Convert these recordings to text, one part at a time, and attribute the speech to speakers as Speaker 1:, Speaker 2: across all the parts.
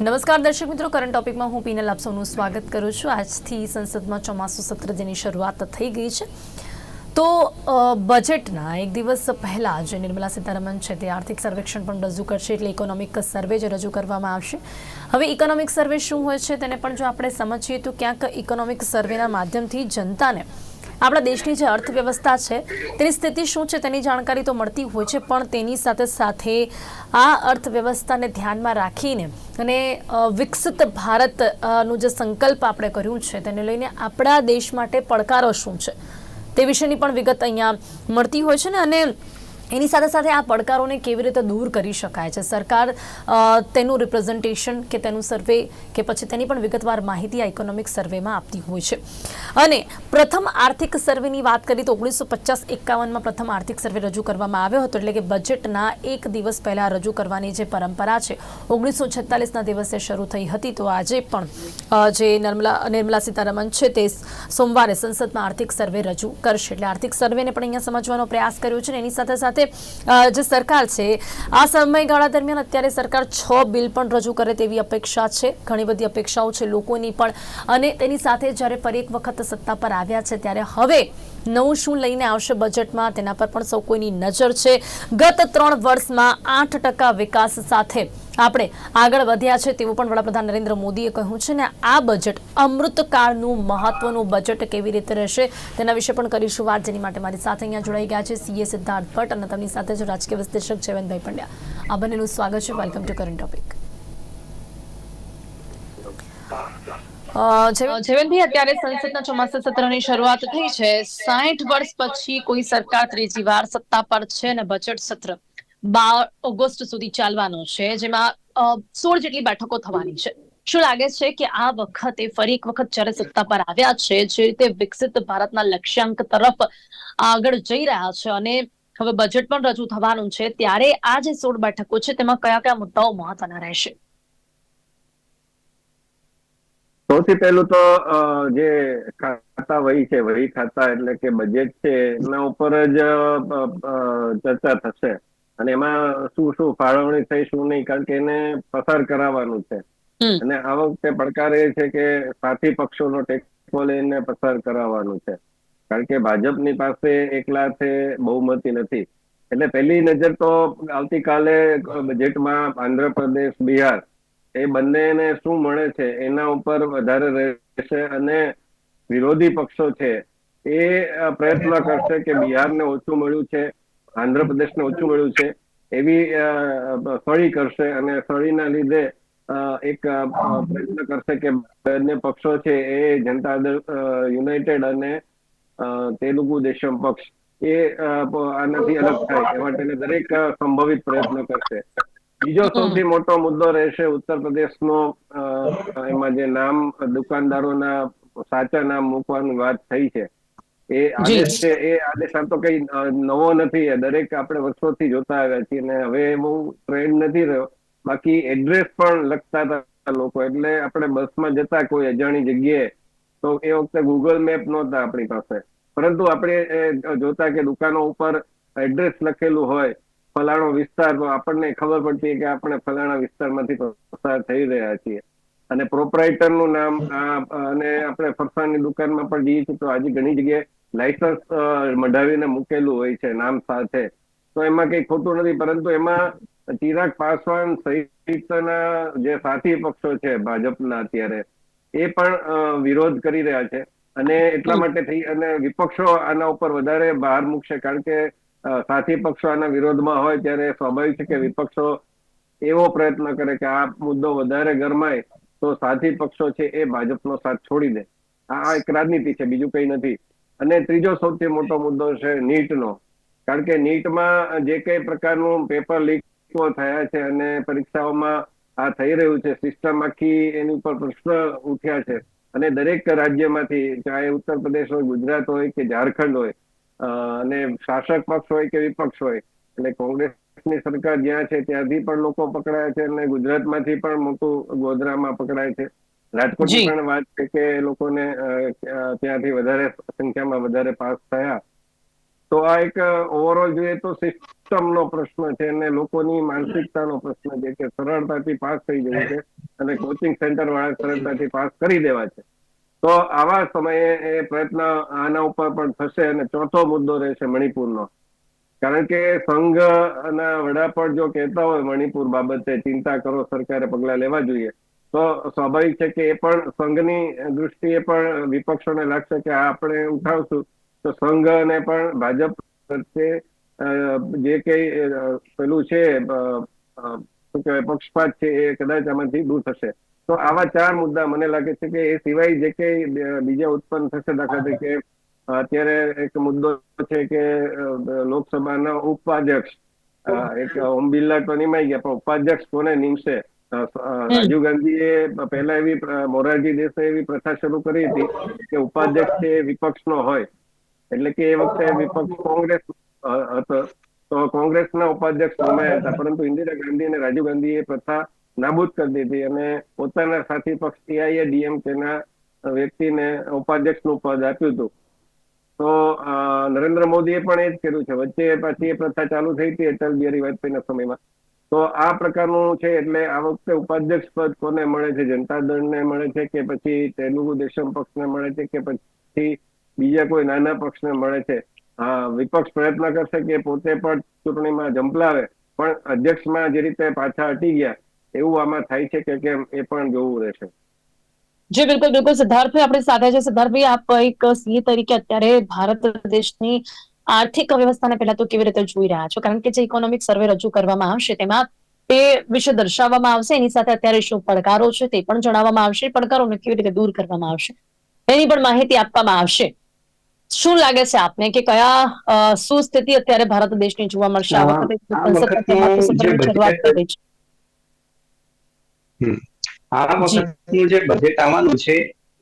Speaker 1: નમસ્કાર દર્શક મિત્રો કરંટ ટોપિકમાં હું પીનલ આપ સૌનું સ્વાગત કરું છું. આજથી સંસદમાં ચોમાસું સત્ર જેની શરૂઆત થઈ ગઈ છે. તો બજેટના એક દિવસ પહેલાં જે નિર્મલા સીતારમણ છે તે આર્થિક સર્વેક્ષણ પણ રજૂ કરશે એટલે ઇકોનોમિક સર્વે જે રજૂ કરવામાં આવશે. હવે ઇકોનોમિક સર્વે શું હોય છે તેને પણ જો આપણે સમજીએ તો ક્યાંક ઇકોનોમિક સર્વેના માધ્યમથી જનતાને આપણા દેશની જે અર્થવ્યવસ્થા છે, તેની સ્થિતિ શું છે તેની જાણકારી તો મળતી હોય છે, પણ તેની સાથે સાથે આ અર્થવ્યવસ્થાને ધ્યાનમાં રાખીને અને વિકસિત ભારતનું જે સંકલ્પ આપણે કર્યું છે તેને લઈને આપણા દેશ માટે પડકારો શું છે તે વિશેની પણ વિગત અહીંયા મળતી હોય છે ને, અને એની સાથે સાથે આ પડકારોને કેવી રીતે દૂર કરી શકાય છે? સરકાર તેનું રિપ્રેઝન્ટેશન કે તેનું સર્વે કે પછી તેની પણ વિગતવાર માહિતી આ ઇકોનોમિક સર્વેમાં આપતી હોય છે. અને પ્રથમ આર્થિક સર્વેની વાત કરીએ તો ઓગણીસો પચાસ એકાવનમાં પ્રથમ આર્થિક સર્વે રજૂ કરવામાં આવ્યો હતો, એટલે કે બજેટના એક દિવસ પહેલાં રજૂ કરવાની જે પરંપરા છે, ઓગણીસો છેતાલીસના દિવસે શરૂ થઈ હતી. તો આજે પણ જે નિર્મલા નિર્મલા સીતારમણ છે તે સોમવારે સંસદમાં આર્થિક સર્વે રજૂ કરશે. એટલે આર્થિક સર્વેને પણ અહીંયા સમજવાનો પ્રયાસ કર્યો છે અને એની સાથે સાથે અ, જે સરકાર છે આ સમયગાળા દરમિયાન અત્યારે સરકાર છ બિલ પણ રજૂ કરે તેવી અપેક્ષા છે. ઘણી બધી અપેક્ષાઓ છે લોકોની પણ. અને તેની સાથે જ્યારે ફરી એક વખત સત્તા પર આવ્યા છે ત્યારે હવે નવું શું લઈને આવશે બજેટમાં તેના પર પણ સૌ કોઈની નજર છે. ગત ત્રણ વર્ષમાં આઠ વિકાસ સાથે આપણે આગળ વધ્યા છે તેવું પણ વડાપ્રધાન નરેન્દ્ર મોદીએ કહ્યું છે ને, આ બજેટ અમૃતકાળનું મહત્વનું બજેટ કેવી રીતે રહેશે તેના વિશે પણ કરીશું વાત. જેની માટે મારી સાથે અહીંયા જોડાઈ ગયા છે સીએ સિદ્ધાર્થ ભટ્ટ અને તેમની સાથે જ રાજકીય વિશ્લેષક જયવંતભાઈ પંડ્યા. આ બંનેનું સ્વાગત છે. વેલકમ ટુ કરંટ ટોપિક જયવંતભાઈ, અત્યારે સંસદના ચોમાસા સત્રની શરૂઆત થઈ છે. સાઠ વર્ષ પછી કોઈ સરકાર ત્રીજી વાર સત્તા પર છે અને બજેટ સત્ર? બાર ઓગસ્ટ સુધી ચાલવાનો છે, જેમાં સોળ જેટલી બેઠકો થવાની છે. શું લાગે છે કે આ વખતે ફરી એક વખત જ્યારે સત્તા પર આવ્યા છે, જે રીતે વિકસિત ભારતના લક્ષ્યાંક તરફ આગળ જઈ રહ્યા છે અને હવે બજેટ પણ રજૂ થવાનું છે, ત્યારે આ જે સોળ બેઠકો છે, તેમાં કયા કયા મુદ્દાઓ મહત્વના રહેશે?
Speaker 2: સૌથી પહેલું તો જે ખાતા વહી છે, વહી ખાતા એટલે કે બજેટ છે, એના ઉપર જ ચર્ચા થશે. અને એમાં શું શું ફાળવણી થઈ શું નહીં કારણ કે એને પસાર કરાવવાનું છે. અને આ વખતે પડકાર એ છે કે સાથી પક્ષોનો ટેકો લઈને પસાર કરાવવાનું છે. કારણ કે ભાજપની પાસે એકલા છે બહુમતી નથી. એટલે પહેલી નજર તો આવતીકાલે બજેટમાં આંધ્રપ્રદેશ બિહાર એ બંનેને શું મળે છે એના ઉપર વધારે રહેશે અને વિરોધી પક્ષો છે એ પ્રયત્ન કરશે કે બિહારને ઓછું મળ્યું છે. આંધ્રપ્રદેશને ઓછું મળ્યું છે. એવી સળી કરશે અને સળીના લીધે એક પ્રયત્ન કરશે કે બંને પક્ષો છે એ જનતા દળ યુનાઇટેડ અને તેલુગુ દેશમ પક્ષ એ આનાથી અલગ થાય. એ માટેને દરેક સંભવિત પ્રયત્ન કરશે. બીજો સૌથી મોટો મુદ્દો રહેશે ઉત્તર પ્રદેશનો એમાં જે નામ દુકાનદારોના સાચા નામ મૂકવાની વાત થઈ છે. એ આદેશ છે એ આદેશ આમ તો કઈ નવો નથી. એ દરેક આપણે વર્ષોથી જોતા આવ્યા છીએ અને હવે બહુ ટ્રેન્ડ નથી રહ્યો. બાકી એડ્રેસ પણ લખતા હતા લોકો. એટલે આપણે બસમાં જતા કોઈ અજાણી જગ્યાએ તો એ વખતે ગૂગલ મેપ નહોતા આપણી પાસે. પરંતુ આપણે જોતા કે દુકાનો ઉપર એડ્રેસ લખેલું હોય ફલાણો વિસ્તાર તો આપણને ખબર પડતી કે આપણે ફલાણા વિસ્તારમાંથી પસાર થઈ રહ્યા છીએ. અને પ્રોપરાઇટરનું નામ અને આપણે ફરસાણની દુકાનમાં પણ જઈએ છીએ તો આજે ઘણી જગ્યાએ લાયસન્સ મઢાવીને મૂકેલું હોય છે નામ સાથે. તો એમાં કઈ ખોટું નથી પરંતુ એમાં ચિરાગ પાસવાન સહિતના જે સાથી પક્ષો છે ભાજપના અત્યારે એ પણ વિરોધ કરી રહ્યા છે. અને એટલા માટે થઈ અને વિપક્ષો આના ઉપર વધારે બહાર મૂકશે કારણ કે સાથી પક્ષો આના વિરોધમાં હોય ત્યારે સ્વાભાવિક છે કે વિપક્ષો એવો પ્રયત્ન કરે કે આ મુદ્દો વધારે ગરમાય તો સાથી પક્ષો છે એ ભાજપનો સાથ છોડી દે. આ આ એક રાજનીતિ છે બીજું કઈ નથી. અને ત્રીજો સૌથી મોટો મુદ્દો છે નીટનો. કારણ કે નીટમાં જે કઈ પ્રકારનું પેપર લીકો થયા છે અને પરીક્ષાઓમાં આ થઈ રહ્યું છે. સિસ્ટમ આખી એની ઉપર પ્રશ્ન ઉઠ્યા છે. અને દરેક રાજ્યમાંથી, ચાહે ઉત્તર પ્રદેશ હોય, ગુજરાત હોય કે ઝારખંડ હોય અને શાસક પક્ષ હોય કે વિપક્ષ હોય, એટલે કોંગ્રેસની સરકાર જ્યાં છે ત્યાંથી પણ લોકો પકડાયા છે અને ગુજરાતમાંથી પણ મોટું ગોધરામાં પકડાય છે. રાજકોટની પણ વાત છે કે લોકોને ત્યાંથી વધારે સંખ્યામાં વધારે પાસ થયા. તો આ એક ઓવરઓલ જોઈએ તો સિસ્ટમનો પ્રશ્ન છે અને લોકોની માનસિકતાનો પ્રશ્ન છે કે સરળતાથી પાસ થઈ જાય છે અને કોચિંગ સેન્ટર વાળા સરળતાથી પાસ કરી દેવા છે. તો આવા સમયે એ પ્રયત્ન આના ઉપર પણ થશે અને ચોથો મુદ્દો રહેશે મણિપુરનો. કારણ કે સંઘના વડા પણ જો કહેતા હોય મણિપુર બાબતે ચિંતા કરો સરકારે પગલા લેવા જોઈએ. તો સ્વાભાવિક છે કે એ પણ સંઘની દૃષ્ટિએ પણ વિપક્ષોને લાગશે કે આ આપણે ઉઠાવશું. તો સંઘને પણ ભાજપ પ્રત્યે જે કઈ પેલું છે શું કહેવાય, પક્ષપાત છે એ કદાચ આમાંથી દૂર થશે. તો આવા ચાર મુદ્દા મને લાગે છે કે એ સિવાય જે કઈ બીજા ઉત્પન્ન થશે દાખલા તરીકે, અત્યારે એક મુદ્દો છે કે લોકસભાના ઉપાધ્યક્ષ એક ઓમ બિરલા તો નિમાઈ ગયા, પણ ઉપાધ્યક્ષ કોને નિમશે? રાજીવ ગાંધીએ પહેલા એવી મોરારજી દેસાઈ એવી પ્રથા શરૂ કરી હતી કે ઉપાધ્યક્ષ છે વિપક્ષનો હોય. એટલે કે એ વખતે વિપક્ષ કોંગ્રેસ હતો. તો કોંગ્રેસના ઉપાધ્યક્ષ નિમાયા હતા. પરંતુ ઇન્દિરા ગાંધી અને રાજીવ ગાંધીએ એ પ્રથા નાબૂદ કરી દીધી અને પોતાના સાથી પક્ષ ટીઆઈએ ના વ્યક્તિને ઉપાધ્યક્ષનું પદ આપ્યું હતું. તો નરેન્દ્ર મોદીએ પણ એ જ કર્યું છે. વચ્ચે પાછી એ પ્રથા ચાલુ થઈ હતી અટલ બિહારી વાજપેયીના સમયમાં. તો આ પ્રકારનું છે એટલે આ વખતે ઉપાધ્યક્ષ પદ કોને મળે છે? જનતા દળને મળે છે કે પછી તેલુગુ દેશમ પક્ષને મળે છે કે પછી બીજા કોઈ નાના પક્ષને મળે છે? વિપક્ષ પ્રયત્ન કરશે કે પોતે પણ ચૂંટણીમાં ઝંપલાવે પણ અધ્યક્ષમાં જે રીતે પાછા હટી ગયા, એવું આમાં થાય છે કે કેમ એ પણ જોવું રહેશે.
Speaker 3: જી, બિલકુલ બિલકુલ. સિદ્ધાર્થભાઈ, આપણે સાથે છે. સિદ્ધાર્થભાઈ, આપ એક સીએ તરીકે અત્યારે ભારત દેશની આર્થિક વ્યવસ્થાને પહેલા તો કેવી રીતે જોઈ રહ્યા છો? કારણ કે જે ઇકોનોમિક સર્વે રજૂ કરવામાં આવશે તેમાં તે વિશે દર્શાવવામાં આવશે એની સાથે અત્યારે શું પડકારો છે તે પણ જણાવવામાં આવશે પડકારોને કેવી રીતે દૂર કરવામાં આવશે એની પણ માહિતી આપવામાં આવશે. શું લાગે છે આપને કે કયા સુસ્થિતિ અત્યારે ભારત દેશની જોવા મળશે? આ વખતે
Speaker 4: આ. વખતનું જે બજેટ આવવાનું છે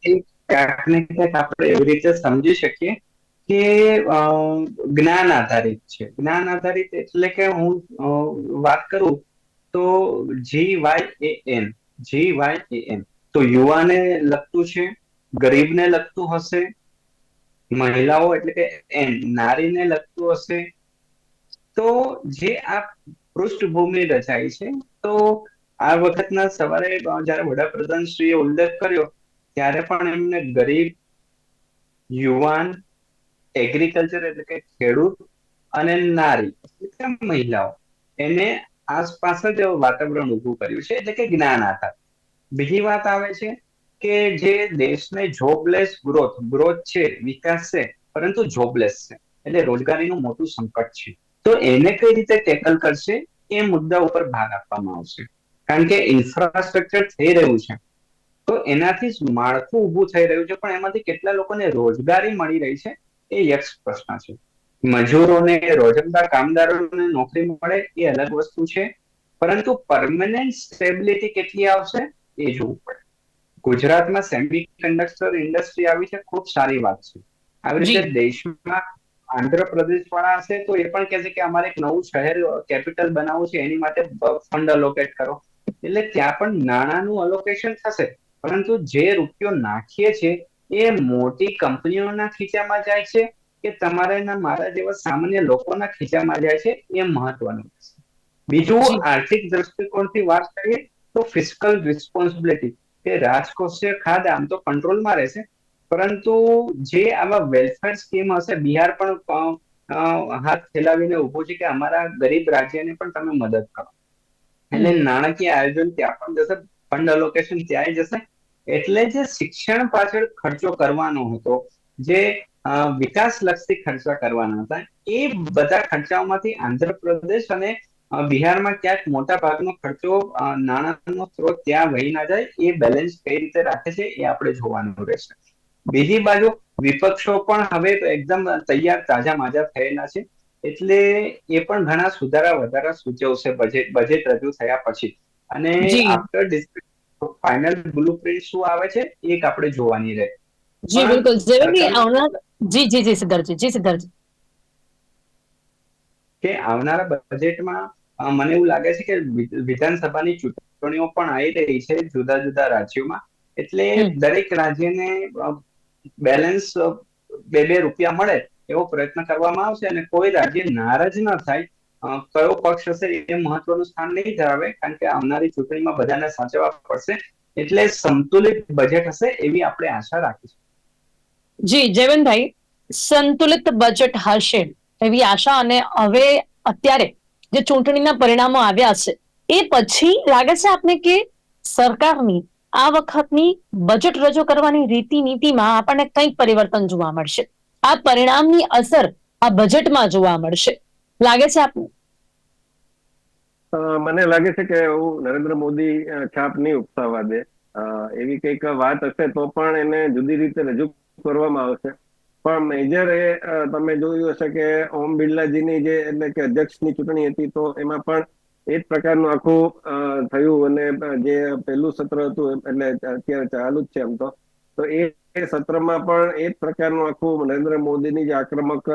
Speaker 4: એ ક્યાંક ને ક્યાંક આપણે એવી રીતે સમજી શકીએ કે જ્ઞાન આધારિત છે. જ્ઞાન આધારિત એટલે કે હું વાત કરું તો G Y A N G Y A N તો યુવાને લગતું છે, ગરીબને લગતું હશે, મહિલાઓ એટલે કે એન નારીને લગતું હશે. તો જે આ પૃષ્ઠભૂમિ રચાઈ છે, તો આ વખતના સવારે જયારે વડાપ્રધાન શ્રીએ ઉલ્લેખ કર્યો, ત્યારે પણ એમને ગરીબ, યુવાન એગ્રીકલ્ચર એટલે કે ખેડૂત અને નારી એટલે મહિલાઓ. એને આસપાસ જ વાતાવરણ ઊભું કર્યું છે, એટલે કે જ્ઞાન આધાર. બીજી વાત આવે છે કે જે દેશને જોબલેસ ગ્રોથ ગ્રોથ છે, વિકાસ છે, પરંતુ જોબલેસ છે, એટલે રોજગારીનું મોટું સંકટ છે. તો એને કઈ રીતે ટેકલ કરશે? એ મુદ્દા ઉપર ભાર આપવામાં આવશે. કારણ કે ઇન્ફ્રાસ્ટ્રક્ચર થઈ રહ્યું છે. તો એનાથી માળખું ઊભું થઈ રહ્યું છે, પણ એમાંથી કેટલા લોકોને રોજગારી મળી રહી છે? એ યક્ષ પ્રશ્ન છે. મજૂરોને રોજમદાર કામદારોને નોકરી મળે એ અલગ વસ્તુ છે પરંતુ પરમનન્ટ સ્ટેબિલિટી કેટલી આવશે એ જોવું પડે. ગુજરાતમાં સેમી કન્ડક્ટર ઇન્ડસ્ટ્રી આવી છે ખૂબ સારી વાત છે. આવી રીતે દેશમાં આંધ્રપ્રદેશ વાળા હશે તો એ પણ કહે છે કે અમારે એક નવું શહેર કેપિટલ બનાવવું છે એની માટે ફંડ અલોકેટ કરો. એટલે ત્યાં પણ નાણાંનું અલોકેશન થશે પરંતુ જે રૂપિયો નાખીએ છે એ મોટી કંપનીઓના ખીચામાં જાય છે કે તમારે મારા જેવા સામાન્ય લોકોના ખીચામાં જાય છે એ મહત્વનું છે. બીજું આર્થિક દ્રષ્ટિકોણથી વાત કરીએ તો ફિસ્કલ રિસ્પોન્સિબિલિટી કે રાજકોષીય ખાધ આમ તો કંટ્રોલમાં રહેશે પરંતુ જે આવા વેલફેર સ્કીમ હશે બિહાર પણ હાથ ફેલાવીને ઉભું છે કે અમારા ગરીબ રાજ્યને પણ તમે મદદ કરો. એટલે નાણાકીય આયોજન ત્યાં પણ જશે ફંડ અલોકેશન ત્યાં જશે એટલે જે શિક્ષણ પાછળ ખર્ચો કરવાનો હતો જે વિકાસલક્ષી ખર્ચા કરવાના હતા એ બધા ખર્ચાઓમાંથી આંધ્રપ્રદેશ અને બિહારમાં ક્યાંક મોટા ભાગનો ખર્ચો નાણાંનો સ્ત્રોત ત્યાં વહી ના જાય એ બેલેન્સ કઈ રીતે રાખે છે એ આપણે જોવાનું રહેશે. બીજી બાજુ વિપક્ષો પણ હવે એકદમ તૈયાર તાજા માજા થયેલા છે એટલે એ પણ ઘણા સુધારા વધારા સૂચવશે બજેટ બજેટ રજૂ થયા પછી. અને
Speaker 3: આફ્ટર
Speaker 4: આફ્ટર ફાઇનલ બ્લુપ્રિન્ટ શું આવે છે? એક આપણે જોવાની રહે.
Speaker 3: જી બિલકુલ. જેવી આવનાર જી જી જી સિદ્ધાર્થજી જી સિદ્ધાર્થજી
Speaker 4: કે આવનારા બજેટમાં મને એવું લાગે છે કે વિધાનસભાની ચૂંટણીઓ પણ આવી રહી છે જુદા જુદા રાજ્યોમાં. એટલે દરેક રાજ્યને બેલેન્સ બે બે રૂપિયા મળે એવો પ્રયત્ન કરવામાં આવશે અને કોઈ રાજ્ય નારાજ ન થાય કયો પક્ષ હશે એ મહત્વનું સ્થાન નહીં ધરાવે, કારણ કે આવનારી ચૂંટણીમાં બધાને સાચવવા પડશે. એટલે સંતુલિત બજેટ હશે એવી આપણે આશા રાખીશું.
Speaker 3: જી, જયવંતભાઈ, સંતુલિત બજેટ હશે એવી આશા અને હવે અત્યારે જે ચૂંટણીના પરિણામો આવ્યા છે, એ પછી લાગે છે આપને કે સરકારની આ વખતની બજેટ રજૂ કરવાની રીતિ નીતિમાં આપણને કંઈક પરિવર્તન જોવા મળશે. આ પરિણામની અસર આ બજેટમાં જોવા મળશે. લાગે છે આપને?
Speaker 2: મને લાગે છે કે એવું નરેન્દ્ર મોદી છાપ નહીં ઉપસાવવા દે. એવી કંઈક વાત હશે તો પણ એને જુદી રીતે રજૂ કરવામાં આવશે. પણ મેજર એ તમે જોયું હશે કે ઓમ બિરલાજીની જે એટલે કે અધ્યક્ષની ચૂંટણી હતી તો એમાં પણ એ જ પ્રકારનું આખું થયું અને જે પહેલું સત્ર હતું એટલે અત્યારે ચાલુ જ છે એમ તો. તો એ સત્રમાં પણ એ જ પ્રકારનું આખું નરેન્દ્ર મોદીની જે આક્રમક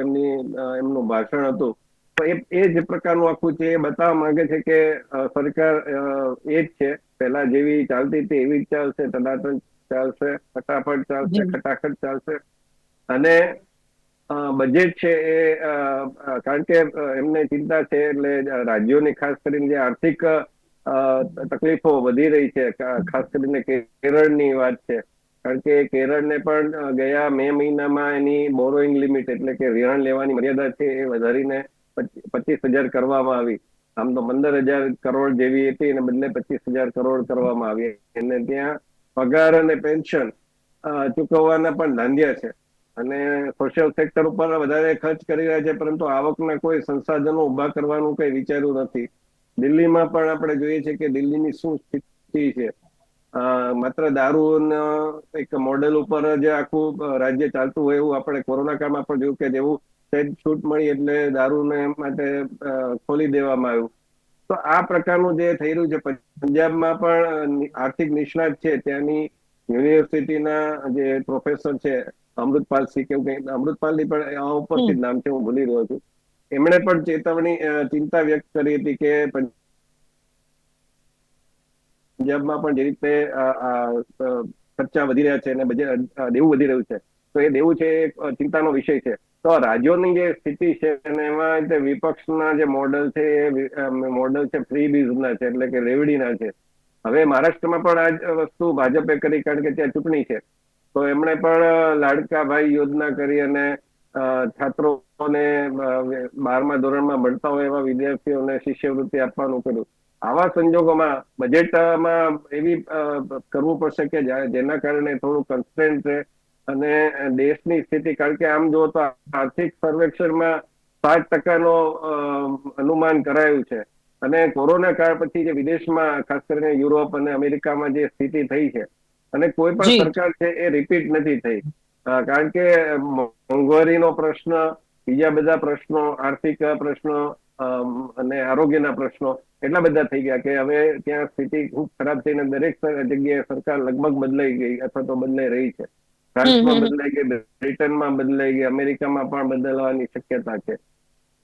Speaker 2: એમની એમનું ભાષણ હતું. તો એ એ જે પ્રકારનું આખું છે. એ બતાવવા માંગે છે કે સરકાર એ જ છે. પહેલા જેવી ચાલતી હતી એવી જ ચાલશે. ટનાટન ચાલશે ફટાફટ ચાલશે ખટાખટ ચાલશે. અને બજેટ છે એ કારણ કે એમને ચિંતા છે એટલે રાજ્યોની ખાસ કરીને જે આર્થિક તકલીફો વધી રહી છે ખાસ કરીને કેરળની વાત છે. કારણ કે કેરળને પણ ગયા મે મહિનામાં એની બોરોઈંગ લિમિટ એટલે કે ધિરાણ લેવાની મર્યાદા છે એ વધારીને પચીસ હજાર કરવામાં આવી. આમ તો પંદર હજાર કરોડ જેવી હતી એને બદલે પચીસ હજાર કરોડ કરવામાં આવી. અને ત્યાં પગાર અને પેન્શન ચૂકવવાના પણ ધાંધ્યા છે. અને સોશિયલ સેક્ટર ઉપર વધારે ખર્ચ કરી રહ્યા છે, પરંતુ આવકના કોઈ સંસાધનો ઊભા કરવાનું કઈ વિચાર્યું નથી. દિલ્હીમાં પણ આપણે જોઈએ છે કે દિલ્હીની શું સ્થિતિ છે. માત્ર દારૂ એક મોડેલ ઉપર જ આખું રાજ્ય ચાલતું હોય એવું આપણે કોરોના કાળમાં પણ જોયું કે જેવું સહેજ છૂટ મળી એટલે દારૂને માટે ખોલી દેવામાં આવ્યું. તો આ પ્રકારનું જે થઈ રહ્યું છે પંજાબમાં પણ આર્થિક નિષ્ણાત છે. ત્યાંની યુનિવર્સિટીના જે પ્રોફેસર છે અમૃતપાલ સિંહ કેવું કંઈ અમૃતપાલની પણ આ ઉપરથી નામ છે હું ભૂલી રહ્યો છું. એમણે પણ ચેતવણી ચિંતા વ્યક્ત કરી હતી કે પંજાબમાં પણ જે રીતે ખર્ચા વધી રહ્યા છે અને દેવું વધી રહ્યું છે. તો એ દેવું છે એ ચિંતાનો વિષય છે. તો રાજ્યોની જે સ્થિતિ છે અને એમાં જે વિપક્ષના જે મોડલ છે એ મોડલ છે ફ્રી બીઝના છે એટલે કે રેવડીના છે. હવે મહારાષ્ટ્રમાં પણ આ વસ્તુ ભાજપે કરી કારણ કે ત્યાં ચૂંટણી છે. તો એમણે પણ લાડકા ભાઈ યોજના કરી અને છાત્રોને બારમા ધોરણમાં ભણતા હોય એવા વિદ્યાર્થીઓને શિષ્યવૃત્તિ આપવાનું કર્યું. આવા સંજોગોમાં બજેટમાં એવી કરવું પડશે કે જેના કારણે થોડું કન્સ્ટન્ટ રહે અને દેશની સ્થિતિ કારણ કે આમ જો તો આર્થિક સર્વેક્ષણમાં સાત ટકાનો અનુમાન કરાયું છે. અને કોરોના કાળ પછી જે વિદેશમાં ખાસ કરીને યુરોપ અને અમેરિકામાં જે સ્થિતિ થઈ છે. અને કોઈ પણ સરકાર છે એ રિપીટ નથી થઈ. કારણ કે મોંઘવારીનો પ્રશ્ન બીજા બધા પ્રશ્નો આર્થિક પ્રશ્નો અને આરોગ્યના પ્રશ્નો એટલા બધા થઈ ગયા કે હવે ત્યાં સ્થિતિ ખૂબ ખરાબ થઈને દરેક જગ્યાએ સરકાર લગભગ બદલાઈ ગઈ અથવા તો બદલાઈ રહી છે. ફ્રાન્સમાં. બદલાઈ ગઈ બ્રિટનમાં બદલાઈ ગઈ અમેરિકામાં પણ બદલવાની શક્યતા છે.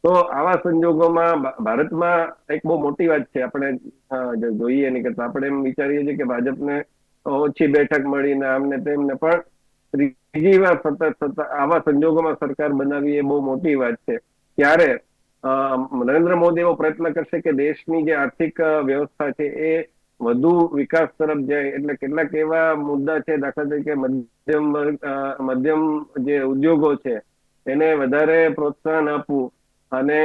Speaker 2: તો આવા સંજોગોમાં ભારતમાં એક બહુ મોટી વાત છે. આપણે જોઈએ એની કરતા આપણે એમ વિચારીએ છીએ કે ભાજપને ઓછી બેઠક મળીને આમને તેમને પણ ત્રીજી વાર સતત આવા સંજોગોમાં સરકાર બનાવી એ બહુ મોટી વાત છે. ત્યારે નરેન્દ્ર મોદી એવો પ્રયત્ન કરશે કે દેશની જે આર્થિક વ્યવસ્થા છે એ વધુ વિકાસ તરફ જાય. એટલે કેટલાક એવા મુદ્દા છે દાખલા તરીકે મધ્યમ મધ્યમ જે ઉદ્યોગો છે એને વધારે પ્રોત્સાહન આપવું અને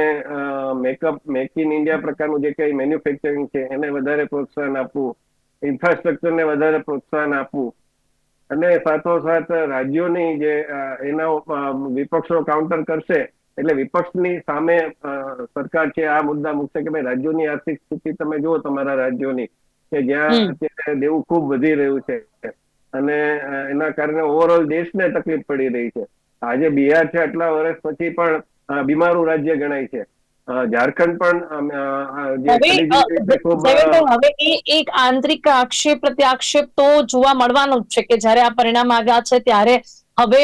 Speaker 2: મેકઅપ મેક ઇન ઇન્ડિયા પ્રકારનું જે કઈ મેન્યુફેક્ચરિંગ છે એને વધારે પ્રોત્સાહન આપવું. ઇન્ફ્રાસ્ટ્રક્ચરને વધારે પ્રોત્સાહન આપવું. અને સાથોસાથ રાજ્યોની જે એના વિપક્ષો કાઉન્ટર કરશે એટલે વિપક્ષની સામે સરકાર છે આ મુદ્દા મૂકશે કે ભાઈ રાજ્યોની આર્થિક સ્થિતિ તમે જુઓ તમારા રાજ્યોની કે જ્યાં અત્યારે દેવું ખૂબ વધી રહ્યું છે. અને એના કારણે ઓવરઓલ દેશને તકલીફ પડી રહી છે. આજે બિહાર છે આટલા વર્ષ પછી પણ બીમારું રાજ્ય ગણાય છે. ઝારખંડ પણ
Speaker 3: હવે એ એક આંતરિક આક્ષેપ પ્રત્યાક્ષેપ તો જોવા મળવાનો જ છે કે જ્યારે આ પરિણામ આવ્યા છે ત્યારે હવે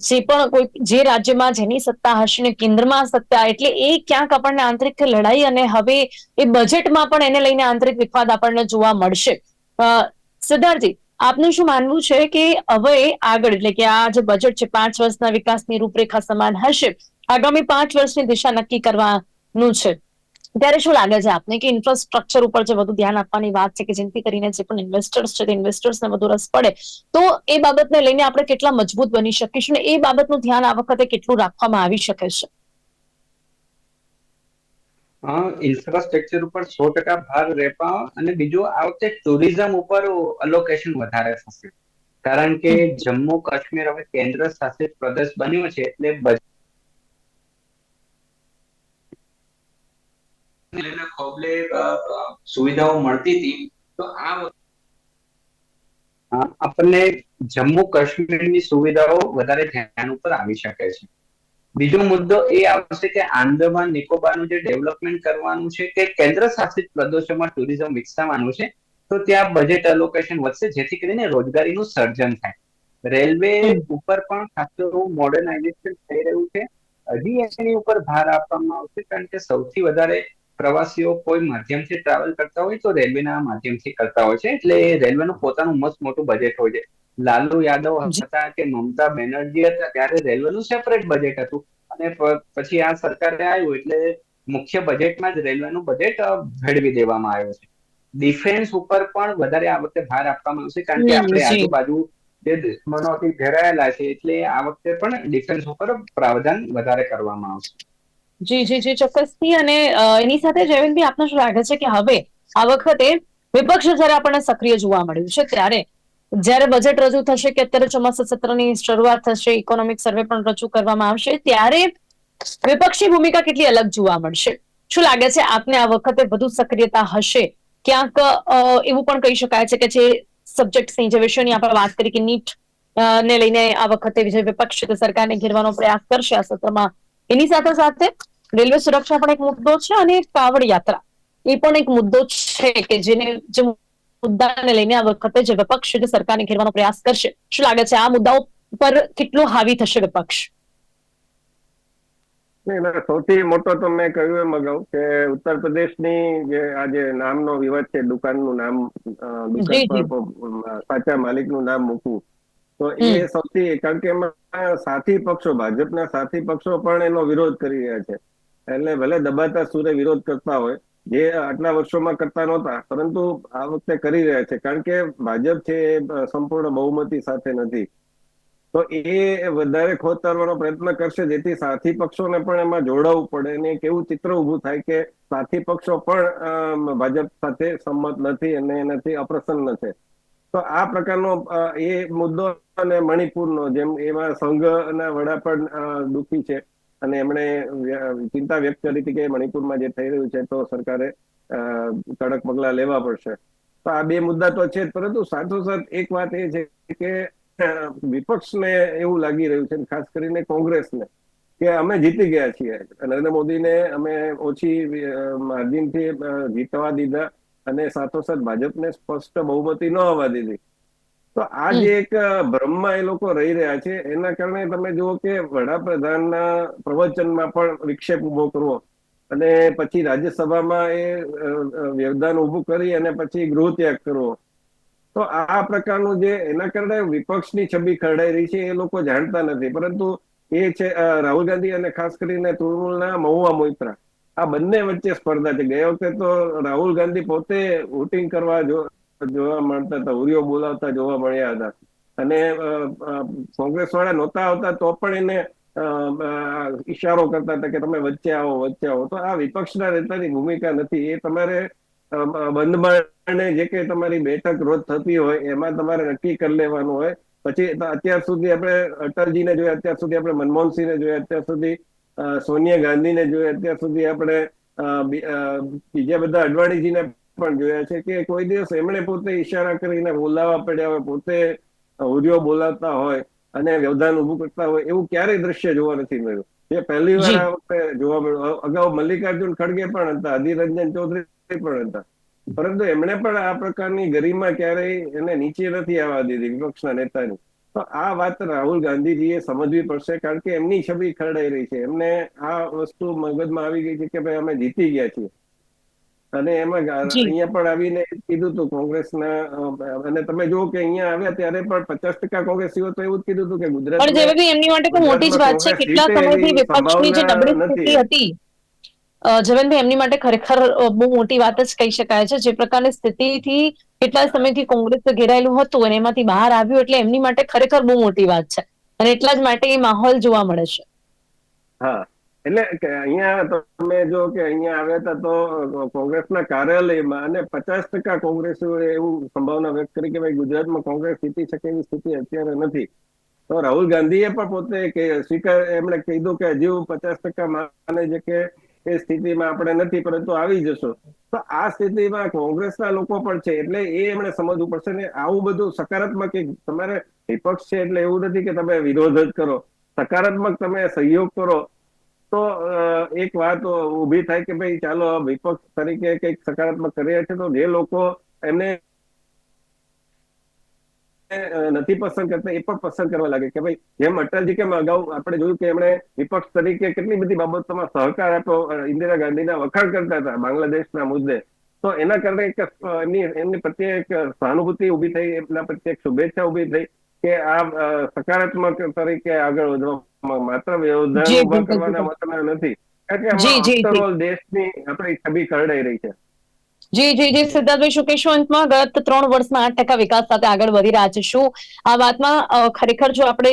Speaker 3: જે પણ કોઈ જે રાજ્યમાં જેની સત્તા હશે ને કેન્દ્રમાં સત્તા એટલે એ ક્યાંક આપણને આંતરિક લડાઈ અને હવે એ બજેટમાં પણ એને લઈને આંતરિક વિવાદ આપણને જોવા મળશે. સિદ્ધાર્થજી આપનું શું માનવું છે કે હવે આગળ એટલે કે આ જે બજેટ છે પાંચ વર્ષના વિકાસની રૂપરેખા સમાન હશે આગામી પાંચ વર્ષની દિશા નક્કી કરવાનું છે. ત્યારે શું લાગે છે આપને કે ઇન્ફ્રાસ્ટ્રક્ચર ઉપર જે વધુ ધ્યાન આપવાની વાત છે કે જેથી કરીને જે પણ ઇન્વેસ્ટર્સ છે તે ઇન્વેસ્ટર્સને વધુ રસ પડે તો એ બાબતને લઈને આપણે કેટલા મજબૂત બની શકીશું ને એ બાબતનું ધ્યાન આ વખતે કેટલું રાખવામાં આવી શકે છે?
Speaker 4: ઇન્ફ્રાસ્ટ્રક્ચર ઉપર સો ટકા ભાર રહેવા અને બીજું આ વખતે ટુરિઝમ ઉપર અલોકેશન વધારે થશે. કારણ કે જમ્મુ કાશ્મીર હવે કેન્દ્ર શાસિત પ્રદેશ બન્યો છે એટલે અ, સુવિધાઓ મળતી હતી તો આ આપણને જમ્મુ કાશ્મીરની સુવિધાઓ વધારે ધ્યાન ઉપર આવી શકે છે. બીજો મુદ્દો એ આવશે કે આંદામાન નિકોબારનું જે ડેવલપમેન્ટ કરવાનું છે કે કેન્દ્ર શાસિત પ્રદેશોમાં ટુરિઝમ વિકસાવવાનું છે તો ત્યાં બજેટ અલોકેશન વધશે જેથી કરીને રોજગારીનું સર્જન થાય. રેલવે ઉપર પણ ખાસું મોડર્નાઇઝેશન થઈ રહ્યું છે. હજી એની ઉપર ભાર આપવામાં આવશે કારણ કે સૌથી વધારે પ્રવાસીઓ કોઈ માધ્યમથી ટ્રાવેલ કરતા હોય તો રેલવેના માધ્યમથી કરતા હોય છે. એટલે રેલવેનું પોતાનું મસ્ત મોટું બજેટ હોય છે. લાલુ યાદવ. હતા કે મમતા બેનર્જી હતા ત્યારે રેલવેનું સેપરેટ બજેટ હતું. અને પછી આ સરકારે આવ્યું એટલે મુખ્ય બજેટમાં જ રેલવેનું બજેટ ભેળવી દેવામાં આવ્યો છે. ડિફેન્સ ઉપર પણ વધારે આ વખતે ભાર આપવામાં આવશે કારણ કે આપણે આજુબાજુ જે દુશ્મનોથી ઘેરાયેલા છે એટલે આ વખતે પણ ડિફેન્સ ઉપર પ્રાવધાન વધારે કરવામાં આવશે.
Speaker 3: જી જી જી, ચોક્કસથી. અને એની સાથે જયવંતભાઈ આપને શું લાગે છે કે હવે, આ વખતે વિપક્ષ જયારે આપણને સક્રિય જોવા મળ્યું છે, ત્યારે જ્યારે બજેટ રજૂ થશે કે અત્યારે ચોમાસા સત્રની શરૂઆત થશે ઇકોનોમિક સર્વે પણ રજૂ કરવામાં આવશે, ત્યારે વિપક્ષની ભૂમિકા કેટલી અલગ જોવા મળશે? શું લાગે છે, આપને આ વખતે વધુ સક્રિયતા હશે? ક્યાંક એવું પણ કહી શકાય છે કે જે સબ્જેક્ટની જે વિષયની આપણે વાત કરી કે નીટ ને લઈને આ વખતે વિપક્ષ સરકારને ઘેરવાનો પ્રયાસ કરશે આ સત્રમાં એની સાથે સાથે રેલવે સુરક્ષા પણ એક મુદ્દો છે અને કાવડ યાત્રા. એ પણ એક મુદ્દો છે કે જેને જે મુદ્દાને લઈને આ વખતે જે વિપક્ષ છે સરકારને ઘેરવાનો પ્રયાસ કરશે. શું લાગે છે આ મુદ્દાઓ પર કેટલો હાવી થશે વિપક્ષ?
Speaker 2: સૌથી મોટો તો મેં કહ્યું એમ અગાઉ કે ઉત્તર પ્રદેશની જે આ જે નામનો વિવાદ છે દુકાનનું નામ
Speaker 3: જી, જી.
Speaker 2: દુકાન પર સાચા માલિકનું નામ મૂકવું તો એ સૌથી કારણ કે એમાં સાથી પક્ષો ભાજપના સાથી પક્ષો પણ એનો વિરોધ કરી રહ્યા છે. એટલે ભલે દબાતા સુરે વિરોધ કરતા હોય જે આટલા વર્ષોમાં કરતા નહોતા પરંતુ આ વખતે કરી રહ્યા છે. કારણ કે ભાજપ છે એ સંપૂર્ણ બહુમતી સાથે નથી. તો એ વધારે ખોદ કરવાનો પ્રયત્ન કરશે જેથી સાથી પક્ષોને પણ એમાં જોડાવવું પડે અને એક એવું ચિત્ર ઉભું થાય કે સાથી પક્ષો પણ ભાજપ સાથે સંમત નથી અને એનાથી અપ્રસન્ન છે. તો આ પ્રકારનો એ મુદ્દો અને મણિપુરનો, જેમ એમાં સંઘના વડા પણ દુઃખી છે અને એમણે ચિંતા વ્યક્ત કરી હતી કે મણિપુરમાં જે થઈ રહ્યું છે તો સરકારે કડક પગલા લેવા પડશે. તો આ બે મુદ્દા તો છે પરંતુ સાથોસાથ એક વાત એ છે કે વિપક્ષને એવું લાગી રહ્યું છે, ખાસ કરીને કોંગ્રેસને, કે અમે જીતી ગયા છીએ. નરેન્દ્ર મોદીને અમે ઓછી માર્જિનથી જીતવા દીધા. અને સાથોસાથ ભાજપને સ્પષ્ટ બહુમતી ન આવવા દીધી. તો આ જે એક ભ્રમમાં એ લોકો રહી રહ્યા છે એના કારણે તમે જુઓ કે વડાપ્રધાનના પ્રવચનમાં પણ વિક્ષેપ ઊભો કરવો અને પછી રાજ્યસભામાં એ વ્યવધાન ઉભું કરી અને પછી ગૃહત્યાગ કરવો. તો આ પ્રકારનું જે એના કારણે વિપક્ષની છબી ખરડાઈ રહી છે એ લોકો જાણતા નથી. પરંતુ એ છે રાહુલ ગાંધી અને ખાસ કરીને તૃણમૂલના મહુવા મોઇત્રા. આ બંને વચ્ચે સ્પર્ધા છે. ગયા વખતે તો રાહુલ ગાંધી પોતે વોટિંગ કરવા જોવા મળતા હતા, ઉરીઓ બોલાવતા જોવા મળ્યા હતા. અને કોંગ્રેસ વાળા નહોતા આવતા તો પણ એને ઈશારો કરતા હતા કે તમે વચ્ચે આવો વચ્ચે આવો. તો આ વિપક્ષના નેતાની ભૂમિકા નથી. એ તમારે બંધબારણે જે કે તમારી બેઠક રોજ થતી હોય, એમાં તમારે નક્કી કરી લેવાનું હોય. પછી અત્યાર સુધી આપણે અટલજીને જોયા, અત્યાર સુધી આપણે મનમોહનસિંહને જોયા, અત્યાર સુધી સોનિયા ગાંધીને જોઈએ અત્યાર સુધી આપણે બીજા બધા અડવાણીજીને પણ જોયા છે કે કોઈ દિવસ એમણે પોતે ઈશારા કરીને બોલાવા પડ્યા હોય પોતે હુરિયો બોલાવતા હોય અને વ્યવધાન ઉભું કરતા હોય એવું ક્યારેય દ્રશ્ય જોવા નથી મળ્યું. જે પહેલી વાર આ વખતે જોવા મળ્યું. અગાઉ મલ્લિકાર્જુન ખડગે પણ હતા અધીર રંજન ચૌધરી પણ હતા. પરંતુ એમણે પણ આ પ્રકારની ગરિમા ક્યારેય એને નીચે નથી આવવા દીધી વિપક્ષના નેતાની. તો આ વાત રાહુલ ગાંધીજીએ સમજવી પડશે કારણ કે એમની છબી ખરડાઈ રહી છે. એમને આ વસ્તુ મગજમાં આવી ગઈ છે કે ભાઈ અમે જીતી ગયા છીએ. અને એમાં અહીંયા પણ આવીને કીધું હતું કોંગ્રેસના અને તમે જો કે અહીંયા આવ્યા ત્યારે પણ પચાસ ટકા કોંગ્રેસીઓ તો એવું જ કીધું હતું કે ગુજરાત
Speaker 3: એમની માટે તો મોટી જ વાત છે. કેટલા સમયથી વિપક્ષની જે નબળી સ્થિતિ હતી અ, એમની માટે ખરેખર બહુ મોટી વાત જ કહી શકાય છે. જે પ્રકારની સ્થિતિથી કેટલા સમયથી કોંગ્રેસ ઘેરાયેલું હતું અને એમાંથી બહાર આવ્યું એટલે એમની માટે ખરેખર બહુ મોટી વાત છે. અને એટલા જ માટે એ માહોલ જોવા મળે છે.
Speaker 2: હા. એટલે અહીંયા તમે જો કે અહીંયા આવ્યા હતા તો કોંગ્રેસના કાર્યાલયમાં અને પચાસ ટકા કોંગ્રેસ એવું સંભાવના વ્યક્ત કરી કે ભાઈ ગુજરાતમાં કોંગ્રેસ જીતી શકે એવી સ્થિતિ અત્યારે નથી. તો રાહુલ ગાંધીએ પણ પોતે કે સ્વીકાર એમણે કીધું કે હજી પચાસ ટકા માને છે કે એ સ્થિતિમાં આપણે નથી, પરંતુ આવી જશો. તો આ સ્થિતિમાં કોંગ્રેસના લોકો પણ છે, એટલે એ એમણે સમજવું પડશે ને આવું બધું સકારાત્મક એક તમારે વિપક્ષ છે એટલે એવું નથી કે તમે વિરોધ જ કરો. સકારાત્મક તમે સહયોગ કરો. તો એક વાત ઊભી થાય કે ભાઈ ચાલો વિપક્ષ તરીકે કંઈક સકારાત્મક કરી રહ્યા છે, તો જે લોકો એમને નથી પસંદ કરતા એ પણ પસંદ કરવા લાગે કે ભાઈ જેમ અટલજી કેમ અગાઉ આપણે જોયું કે એમણે વિપક્ષ તરીકે કેટલી બધી બાબતોમાં સહકાર આપ્યો ઇન્દિરા ગાંધીના વખાણ કરતા હતા બાંગ્લાદેશના મુદ્દે. તો એના કારણે એક એમની એમની પ્રત્યે એક સહાનુભૂતિ ઊભી થઈ એમના પ્રત્યે એક શુભેચ્છા ઊભી થઈ કે આ સકારાત્મક તરીકે આગળ વધવામાં માત્ર વ્યવધાન
Speaker 3: ઊભા
Speaker 2: કરવાના મતના નથી. કારણ કે દેશની આપણી છબી કરડાઈ રહી છે.
Speaker 3: જી જી જી, સિદ્ધાર્થભાઈ શું કહેશો અંતમાં ગત ત્રણ વર્ષમાં આઠ ટકા વિકાસ સાથે આગળ વધી રહ્યા છે. શું આ વાતમાં ખરેખર જો આપણે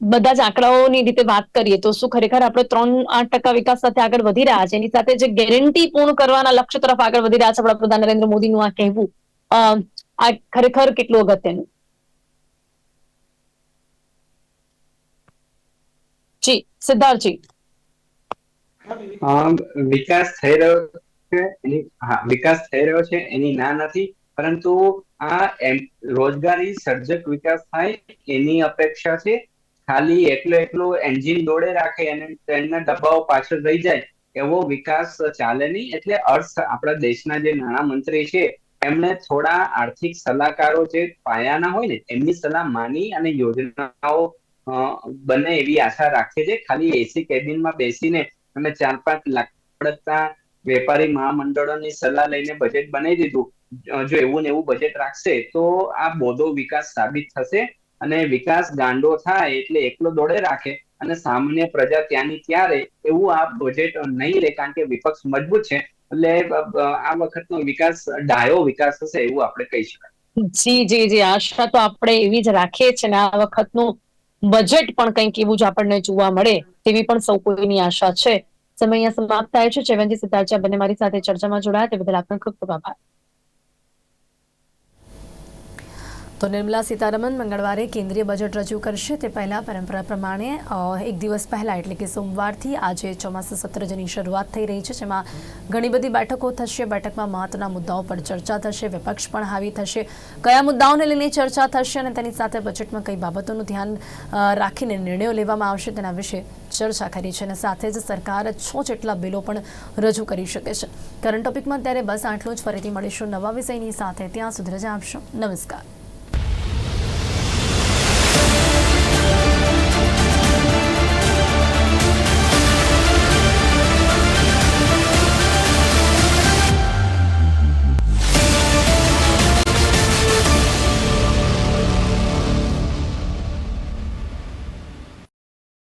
Speaker 3: બધા જ આંકડાઓની રીતે વાત કરીએ તો શું ખરેખર આપણે ત્રણ આઠ ટકા વિકાસ સાથે આગળ વધી રહ્યા છે? એની સાથે જે ગેરંટી પૂર્ણ કરવાના લક્ષ્ય તરફ આગળ વધી રહ્યા છે વડાપ્રધાન નરેન્દ્ર મોદીનું આ કહેવું. આ ખરેખર કેટલું અગત્યનું? જી, સિદ્ધાર્થજી.
Speaker 4: વિકાસ થઈ રહ્યો એની, હા, વિકાસ થઈ રહ્યો છે, એની ના નથી, પરંતુ આ એમ, રોજગારી સર્જક વિકાસ થાય, એની અપેક્ષા છે, ખાલી એકલો એકલો એન્જિન દોડે રાખે અને ટ્રેનના ડબ્બાઓ પાછળ રહી જાય, એવો વિકાસ ચાલે નહીં, એટલે અર્થ આપણા દેશના જે નાણામંત્રી છે એમણે થોડા આર્થિક સલાહકારો જે પાયાના હોય ને, એમની સલાહ માની અને યોજનાઓ બને એવી આશા રાખે છે, ખાલી એસી કેબિનમાં બેસીને અને ચાર પાંચ લાખ વેપારી મહામંડળોની સલાહ લઈને બજેટ બનાવી દીધું. જો એવું ને એવું બજેટ રાખશે, તો આ બોધો વિકાસ સાબિત થશે અને વિકાસ ગાંડો થાય એટલે એકલો દોડે રાખે અને સામાન્ય પ્રજા ત્યાંની ત્યાં એવું આ બજેટ નહીં રહે કારણ કે વિપક્ષ મજબૂત છે. એટલે આ વખતનો વિકાસ, ડાયો વિકાસ થશે એવું આપણે કહી શકાય.
Speaker 3: જી જી જી. આશા તો આપણે એવી જ રાખીએ છીએ ને આ વખતનું બજેટ પણ કંઈક એવું જ આપણને જોવા મળે તેવી પણ સૌ કોઈની આશા છે. સમય અહીંયા સમાપ્ત થાય છે. ચેવનજી સિદ્ધાર્થજી બંને મારી સાથે ચર્ચામાં જોડાયા. તે બદલ આપનો ખૂબ ખૂબ આભાર.
Speaker 1: તો નિર્મલા સીતારમણ મંગળવારે કેન્દ્રીય બજેટ રજૂ કરશે. તે પહેલાં પરંપરા પ્રમાણે એક દિવસ પહેલાં, એટલે કે સોમવારથી આજે ચોમાસા સત્ર શરૂઆત થઈ રહી છે, જેમાં ઘણી બધી બેઠકો થશે. બેઠકમાં મહત્વના મુદ્દાઓ પર ચર્ચા થશે, વિપક્ષ પણ હાવી થશે. કયા મુદ્દાઓને લઈને ચર્ચા થશે અને તેની સાથે બજેટમાં કઈ બાબતોનું ધ્યાન રાખીને નિર્ણયો લેવામાં આવશે તેના વિશે ચર્ચા કરી છે. અને સાથે જ સરકાર છ જેટલા બિલો પણ રજૂ કરી શકે છે. કરંટ ટોપિકમાં ત્યારે બસ આટલું જ. ફરીથી મળીશું નવા વિષયની સાથે. ત્યાં સુધી રજા આપશો. નમસ્કાર.